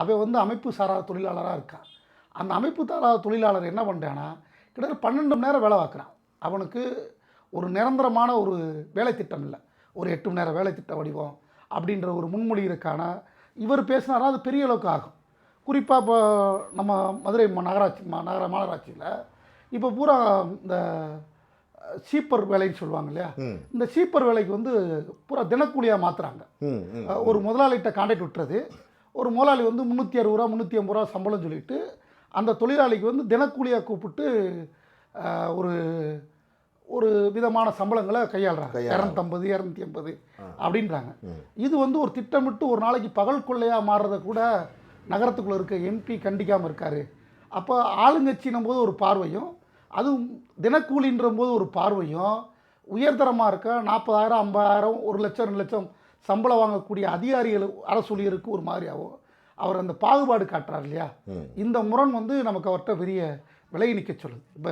அவன் வந்து அமைப்பு சாரா தொழிலாளராக இருக்கான். அந்த அமைப்பு சாரா தொழிலாளர் என்ன பண்ணுறான்னா கிட்டத்தட்ட பன்னெண்டு மணி நேரம் வேலை பார்க்குறான். அவனுக்கு ஒரு நிரந்தரமான ஒரு வேலை திட்டம் இல்லை. ஒரு எட்டு மணி நேரம் வேலை திட்ட வடிவம் அப்படின்ற ஒரு முன்மொழிகிறதுக்கான இவர் பேசினாரா அது பெரிய அளவுக்கு ஆகும். குறிப்பாக இப்போ நம்ம மதுரை நகராட்சி ம- நகர மாநகராட்சியில் இப்போ பூரா இந்த சீப்பர் வேலைன்னு சொல்லுவாங்க இல்லையா? இந்த சீப்பர் வேலைக்கு வந்து பூரா தினக்கூலியாக மாற்றுறாங்க ஒரு முதலாளிகிட்ட கான்டாக்ட் விட்டுறது. ஒரு முதலாளி வந்து முந்நூற்றி அறுபது ரூபா முந்நூற்றி ஐம்பது ரூபா சம்பளம் சொல்லிட்டு அந்த தொழிலாளிக்கு வந்து தினக்கூலியாக கூப்பிட்டு ஒரு ஒரு விதமான சம்பளங்களை கையாளுறாங்க. இரநூத்தம்பது இரநூத்தி ஐம்பது அப்படின்றாங்க. இது வந்து ஒரு திட்டமிட்டு ஒரு நாளைக்கு பகல் கொள்ளையாக மாறுறத கூட நகரத்துக்குள்ளே இருக்க எம்பி கண்டிக்காமல் இருக்காரு அப்போ ஆளுங்கட்சினும் போது ஒரு பார்வையும் அதுவும் தினக்கூலின்ற போது ஒரு பார்வையும் உயர்தரமாக இருக்க நாற்பதாயிரம் ஐம்பதாயிரம் ஒரு லட்சம் ரெண்டு லட்சம் சம்பளம் வாங்கக்கூடிய அதிகாரிகள் அரசு ஊழியருக்கு ஒரு மாதிரியாகவும் அவர் அந்த பாகுபாடு காட்டுறார் இல்லையா? இந்த முரண் வந்து நமக்கு அவர்கிட்ட பெரிய விலகி நிற்க சொல்லுது. இப்போ